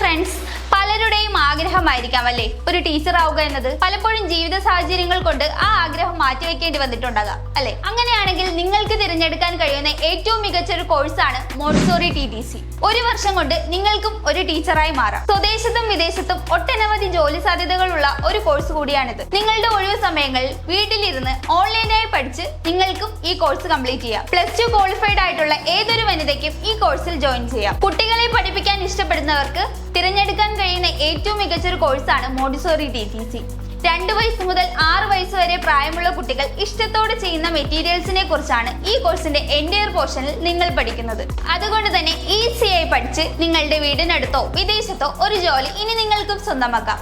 Friends പലരുടെയും ആഗ്രഹമായിരിക്കാം അല്ലേ? ഒരു ടീച്ചർ ആവുക എന്നത് പലപ്പോഴും ജീവിത സാഹചര്യങ്ങൾ കൊണ്ട് ആ ആഗ്രഹം മാറ്റിവെക്കേണ്ടി വന്നിട്ടുണ്ടാകാം അല്ലെ? അങ്ങനെയാണെങ്കിൽ നിങ്ങൾക്ക് തിരഞ്ഞെടുക്കാൻ കഴിയുന്ന ഏറ്റവും മികച്ച ഒരു കോഴ്സാണ് മോൺസോറി ടി ടി സി ഒരു വർഷം കൊണ്ട് നിങ്ങൾക്കും ഒരു ടീച്ചറായി മാറാം. സ്വദേശത്തും വിദേശത്തും ഒട്ടനവധി ജോലി സാധ്യതകളുള്ള ഒരു കോഴ്സ് കൂടിയാണിത്. നിങ്ങളുടെ ഒഴിവു സമയങ്ങളിൽ വീട്ടിലിരുന്ന് ഓൺലൈനായി പഠിച്ച് നിങ്ങൾക്കും ഈ കോഴ്സ് കംപ്ലീറ്റ് ചെയ്യാം. പ്ലസ് ടു ക്വാളിഫൈഡ് ആയിട്ടുള്ള ഏതൊരു വനിതയ്ക്കും ഈ കോഴ്സിൽ ജോയിൻ ചെയ്യാം. കുട്ടികളെ പഠിപ്പിക്കാൻ ഇഷ്ടപ്പെടുന്നവർക്ക് തിരഞ്ഞെടുക്കാൻ കഴിയുന്ന ഏറ്റവും മികച്ചൊരു കോഴ്സാണ് മോഡിസോറി ടി ടി സി രണ്ട് വയസ്സ് മുതൽ ആറ് വയസ്സ് വരെ പ്രായമുള്ള കുട്ടികൾ ഇഷ്ടത്തോടെ ചെയ്യുന്ന മെറ്റീരിയൽസിനെ കുറിച്ചാണ് ഈ കോഴ്സിന്റെ എൻഡയർ പോർഷനിൽ നിങ്ങൾ പഠിക്കുന്നത്. അതുകൊണ്ട് തന്നെ ഈസിയായി പഠിച്ച് നിങ്ങളുടെ വീടിനടുത്തോ വിദേശത്തോ ഒരു ജോലി ഇനി നിങ്ങൾക്കും സ്വന്തമാക്കാം.